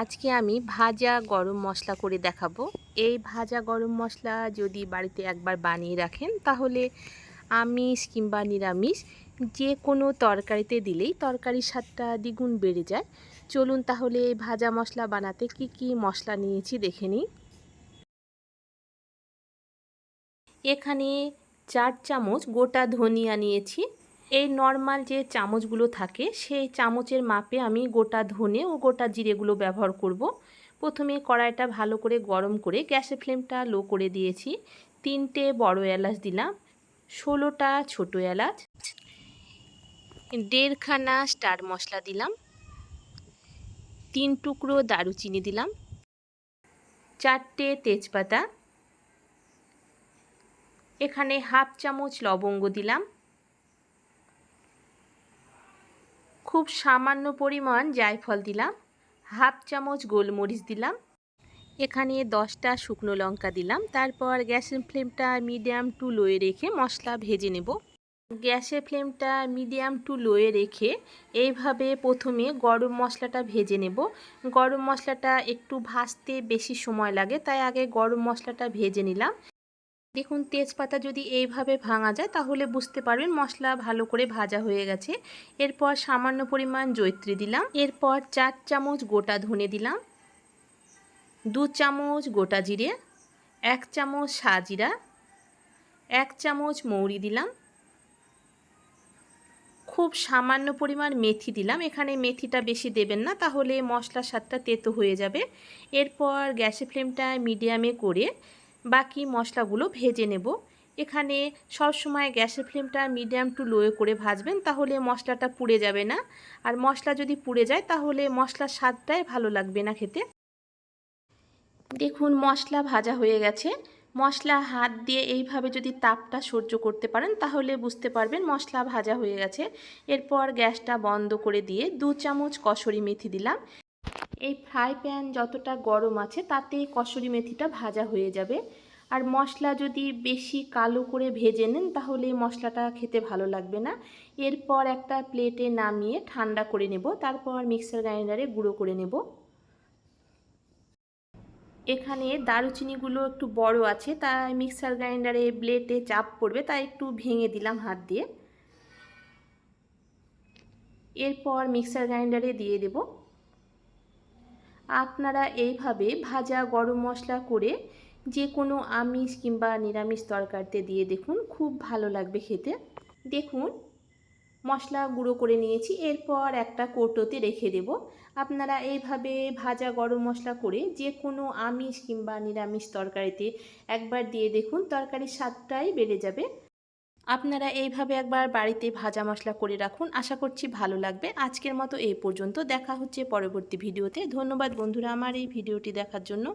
আজকে আমি ভাজা গরম মশলা করে দেখাবো। এই ভাজা গরম মশলা যদি বাড়িতে একবার বানিয়ে রাখেন, তাহলে আমিষ কিংবা নিরামিষ যে কোনো তরকারিতে দিলেই তরকারির স্বাদটা দ্বিগুণ বেড়ে যায়। চলুন তাহলে ভাজা মশলা বানাতে কি কি মশলা নিয়েছি দেখে নিই। এখানে চার চামচ গোটা ধনিয়া নিয়েছি। এই নর্মাল যে চামচগুলো থাকে, সেই চামচের মাপে আমি গোটা ধনে ও গোটা জিরেগুলো ব্যবহার করব। প্রথমে কড়াইটা ভালো করে গরম করে গ্যাসের ফ্লেমটা লো করে দিয়েছি তিনটে বড় এলাচ দিলাম, ষোলোটা ছোটো এলাচ, দেড়খানা স্টার মশলা দিলাম, তিন টুকরো দারুচিনি দিলাম, চারটে তেজপাতা, এখানে হাফ চামচ লবঙ্গ দিলাম খুব সামান্য পরিমাণ জায়ফল দিলাম, হাফ চামচ গোলমরিচ দিলাম, এখানে দশটা শুকনো লঙ্কা দিলাম, তারপর গ্যাসের ফ্লেমটা মিডিয়াম টু লোয়ে রেখে মশলা ভেজে নেব। গ্যাসের ফ্লেমটা মিডিয়াম টু লোয়ে রেখে এইভাবে প্রথমে গরম মশলাটা ভেজে নেব। গরম মশলাটা একটু ভাজতে বেশি সময় লাগে, তাই আগে গরম মশলাটা ভেজে নিলাম। দেখুন, তেজপাতা যদি এইভাবে ভাঙা যায়, তাহলে বুঝতে পারবেন মশলা ভালো করে ভাজা হয়ে গেছে। এরপর সামান্য পরিমাণ জৈত্রী দিলাম। এরপর চার চামচ গোটা ধনে দিলাম। দু চামচ গোটা জিরে। এক চামচ সাজিরা। এক চামচ মৌরি দিলাম। খুব সামান্য পরিমাণ মেথি দিলাম। এখানে মেথিটা বেশি দেবেন না, তাহলে মশলার স্বাদটা তেতো হয়ে যাবে। এরপর গ্যাসের ফ্লেমটা মিডিয়ামে করে বাকি মশলাগুলো ভেজে নেব। এখানে সব সময় গ্যাসের ফ্লেমটা মিডিয়াম টু লোয়ে করে ভাজবেন, তাহলে মশলাটা পুড়ে যাবে না। আর মশলা যদি পুড়ে যায়, তাহলে মশলার স্বাদটাই ভালো লাগবে না খেতে। দেখুন, মশলা ভাজা হয়ে গেছে। মশলা হাত দিয়ে এইভাবে যদি তাপটা সহ্য করতে পারেন, তাহলে বুঝতে পারবেন মশলা ভাজা হয়ে গেছে। এরপর গ্যাসটা বন্ধ করে দিয়ে দু চামচ কসরি মেথি দিলাম। এই ফ্রাই প্যান যতটা গরম আছে, তাতে কসুরি মেথিটা ভাজা হয়ে যাবে। আর মশলা যদি বেশি কালো করে ভেজে নেন, তাহলে মশলাটা খেতে ভালো লাগবে না। এরপর একটা প্লেটে নামিয়ে ঠান্ডা করে নেব, তারপর মিক্সার গ্রাইন্ডারে গুঁড়ো করে নেব। এখানে দারুচিনিগুলো একটু বড় আছে, তাই মিক্সার গ্রাইন্ডারে ব্লেডে চাপ পড়বে, তাই একটু ভেঙে দিলাম হাত দিয়ে। এরপর মিক্সার গ্রাইন্ডারে দিয়ে দেবো। আপনারা এইভাবে ভাজা গরম মশলা করে যে কোনো আমিষ কিংবা নিরামিষ তরকারিতে দিয়ে দেখুন, খুব ভালো লাগবে খেতে। দেখুন, মশলা গুঁড়ো করে নিয়েছি, এরপর একটা কৌটোতে রেখে দেব। আপনারা এইভাবে ভাজা গরম মশলা করে যে কোনো আমিষ কিংবা নিরামিষ তরকারিতে একবার দিয়ে দেখুন, তরকারির স্বাদটাই বেড়ে যাবে। আপনারা এইভাবে একবার বাড়িতে ভাজা মশলা করে রাখুন। আশা করছি ভালো লাগবে। আজকের মতো এই পর্যন্ত। দেখা হচ্ছে পরবর্তী ভিডিওতে। ধন্যবাদ বন্ধুরা আমার এই ভিডিওটি দেখার জন্য।